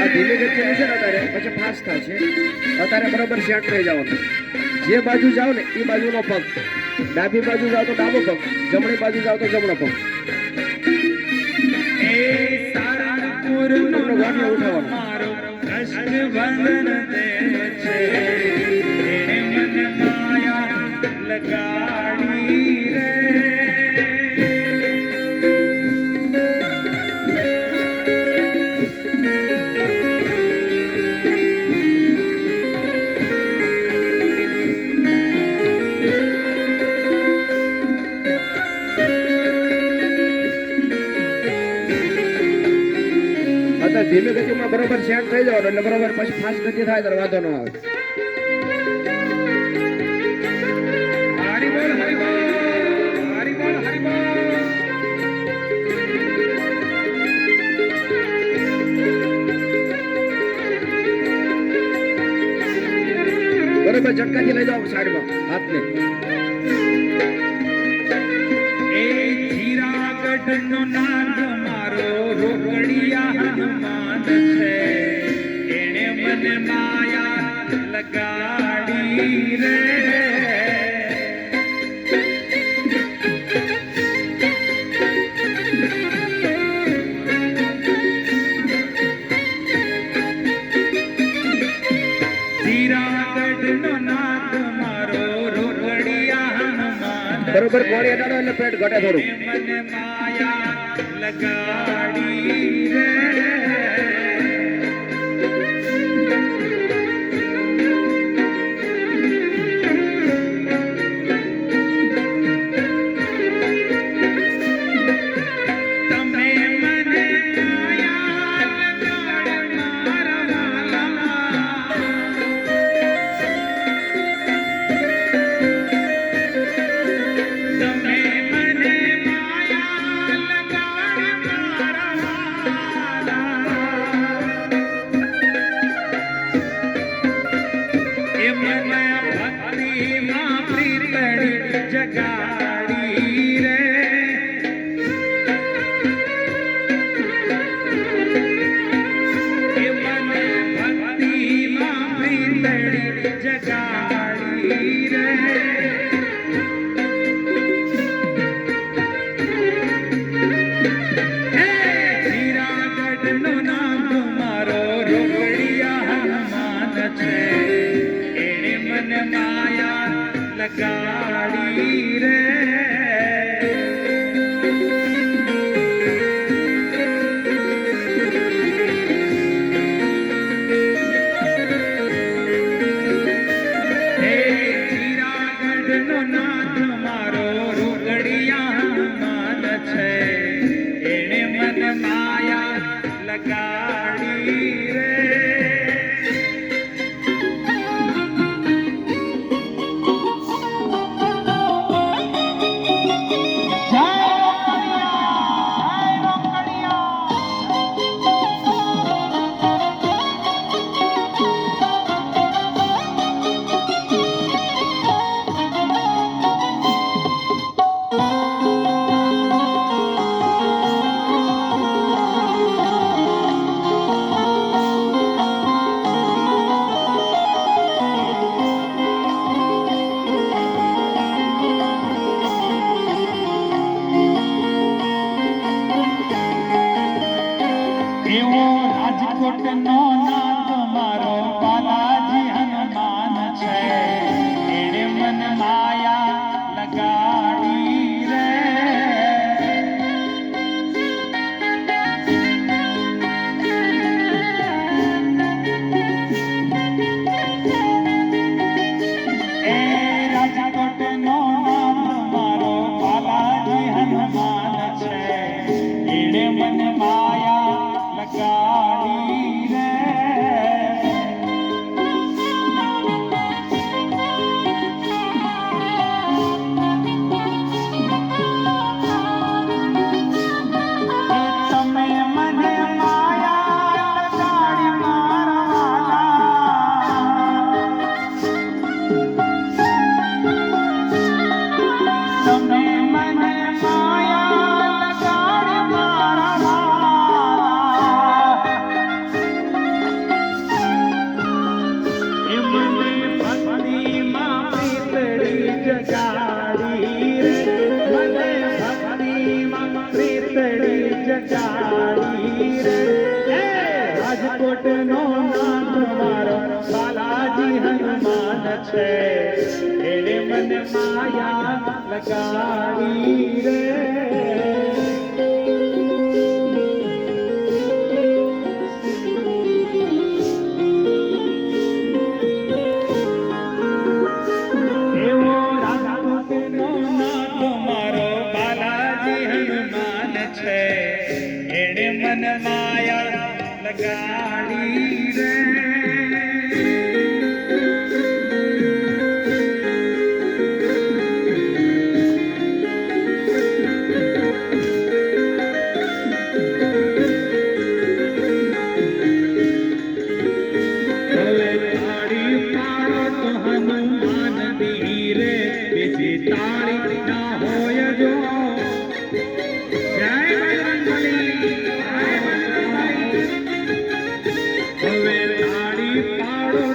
આ ગતિ ને અત્યારે? પછી ફાસ્ટ બરોબર સેટ થઈ જવાનું. જે બાજુ જાઓ ને, એ બાજુનો પગ. ડાબી બાજુ જાઓ તો ડાબો પગ. જમણી બાજુ જાઓ તો જમણો પગ. તમને ગાંઠિયા ઉઠાવવાનો અત્યારે સેટ થઈ જવાનું એટલે બરોબર પછી ફાસ્ટ ગતિ થાય ત્યારે વાંધો ન આવે. બરોબર ઝટકાથી લઈ જાઓ સાઈડમાં હાથને. એ જીરા ગઢનો મારો ಗೋಟೆ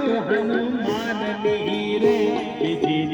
હનુમાન ધીરે બીજી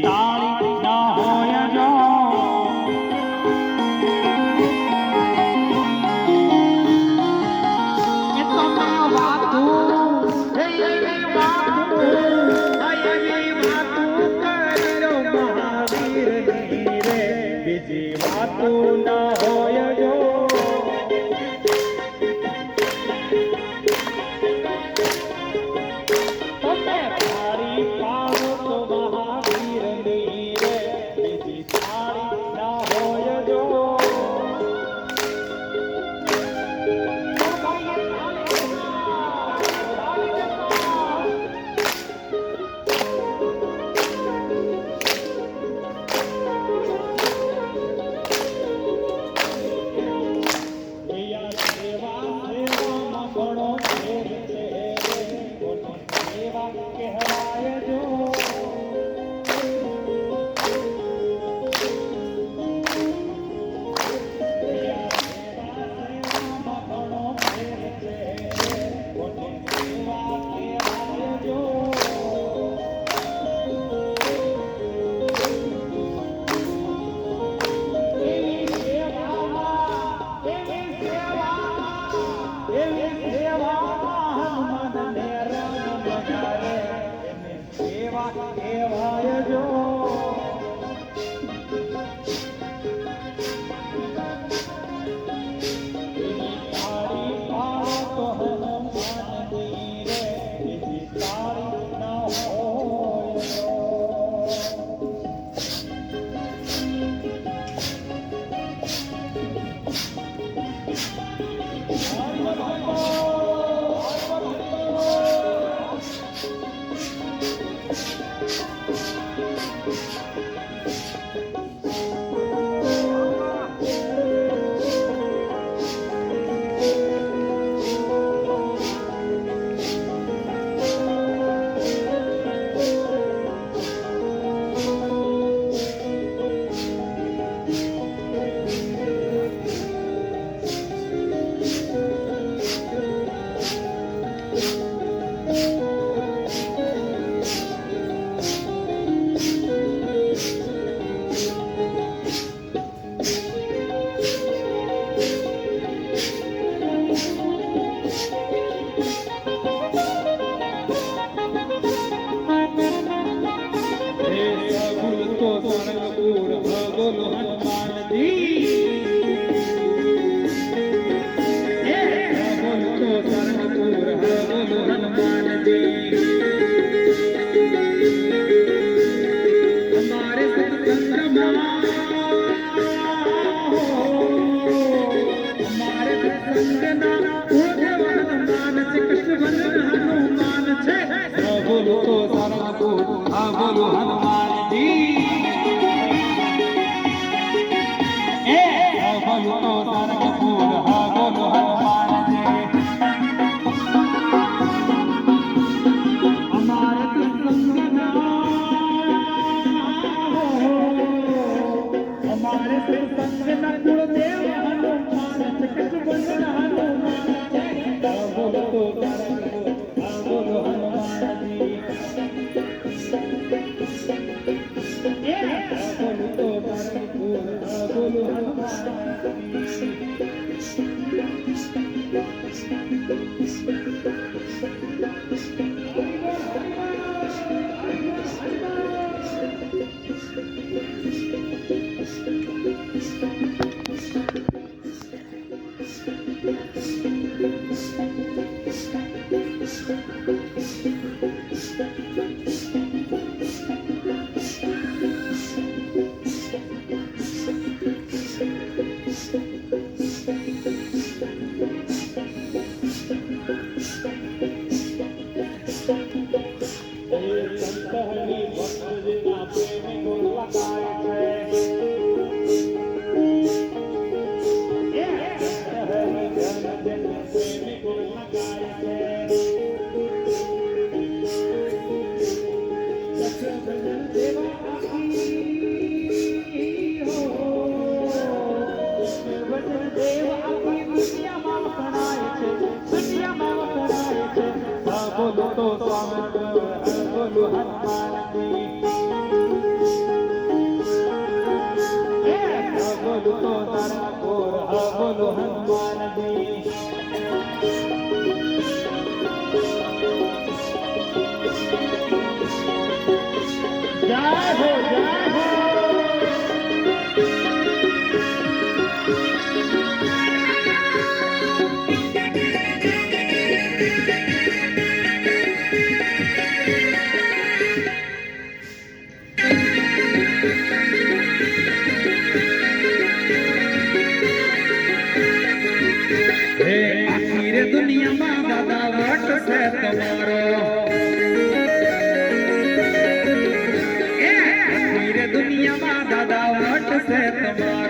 Hey, I'm તમારો. દુનિયામાં દાદા વટ છે તમારો.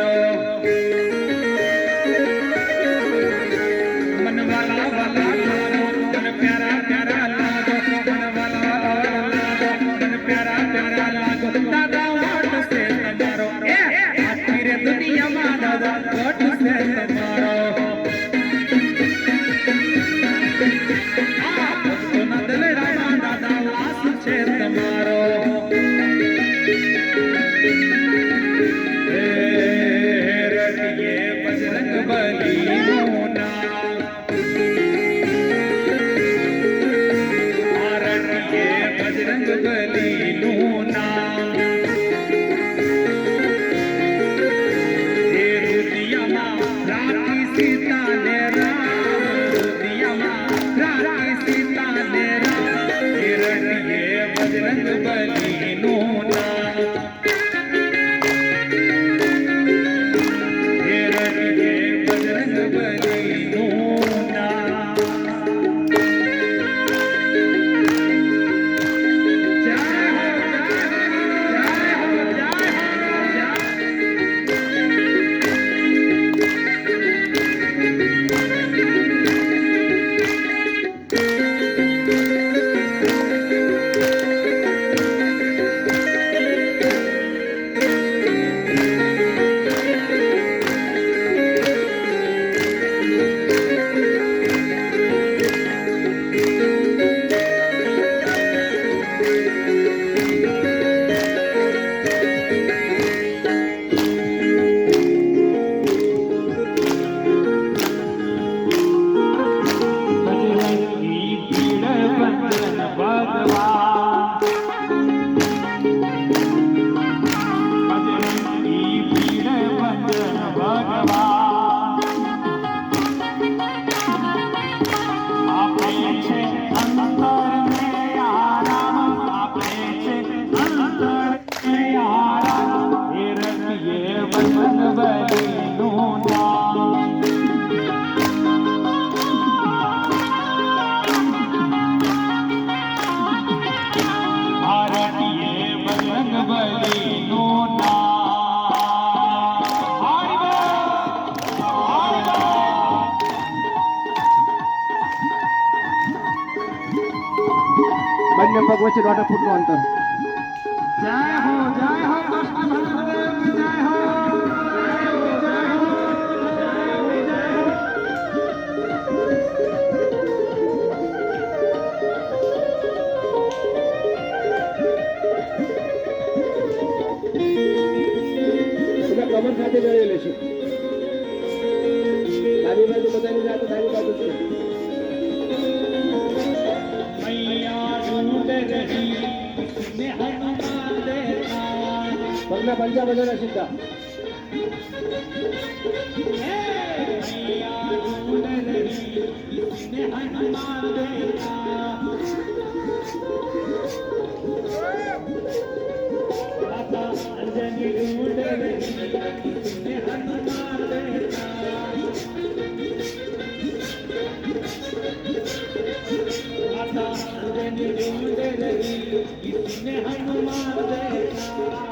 হয়েছে ডটা ফুটবল অন্তর। জয় হো জয় ಎನ್ನ ಪಂಚ ಬಂದನ ಸಿದ್ಧ हनुमान देता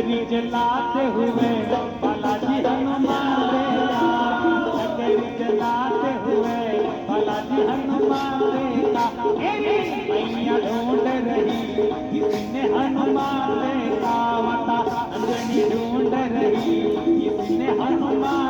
गरीज लाते हुए बालाजी हनुमान बेटा गरीज लाते हुए बालाजी हनुमान बेटा मैया ढूंढ रही किसी ने हनुमान बेटा माता ढूंढ रही किसी ने हनुमान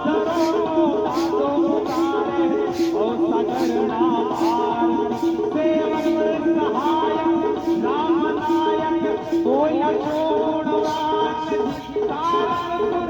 I'm not sure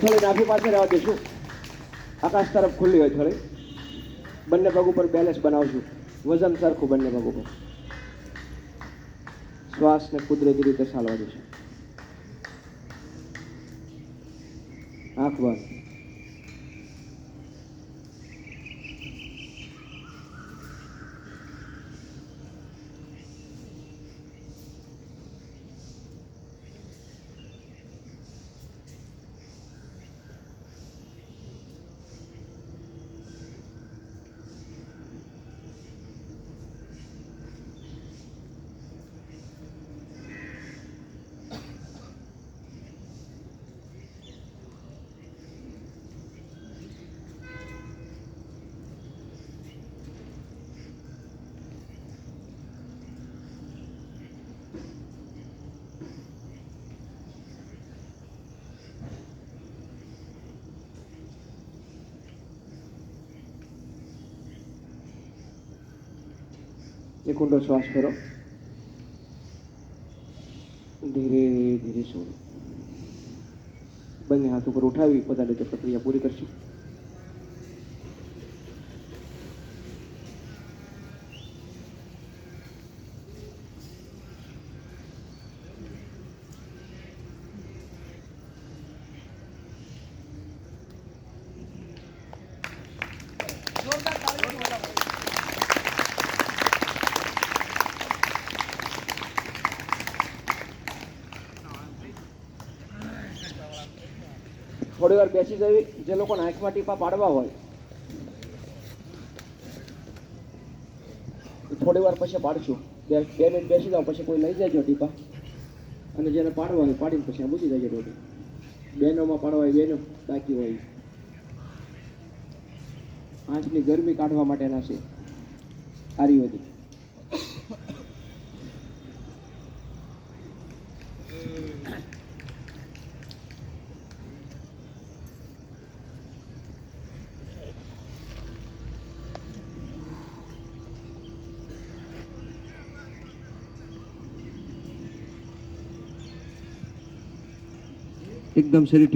હથોડી નાભી પાસે રહેવા દેશું આકાશ તરફ ખુલ્લી હથોડી બંને પગ ઉપર બેલેન્સ બનાવશું. વજન સરખું બંને પગ ઉપર. શ્વાસને કુદરતી રીતે ચાલવા દેશું. આંખ બંધ. એક ઊંડો શ્વાસ કરો ધીરે ધીરે છોડો બંને હાથ ઉપર ઉઠાવી પોતાની રીતે પ્રક્રિયા પૂરી કરશું થોડી વાર બેસી જવી, જે લોકોને આંખમાં ટીપા પાડવા હોય થોડી વાર પછી પાડશું. બે બે મિનિટ બેસી જાઓ, પછી કોઈ લઈ જાય ટીપા. અને જેને પાડવા હોય પાડીને પછી મૂકી જાય રોટી બહેનોમાં પાડવા હોય બહેનો બાકી હોય. આંખની ગરમી કાઢવા માટેના છે. આયુર્વેદિક એકદમ શરીર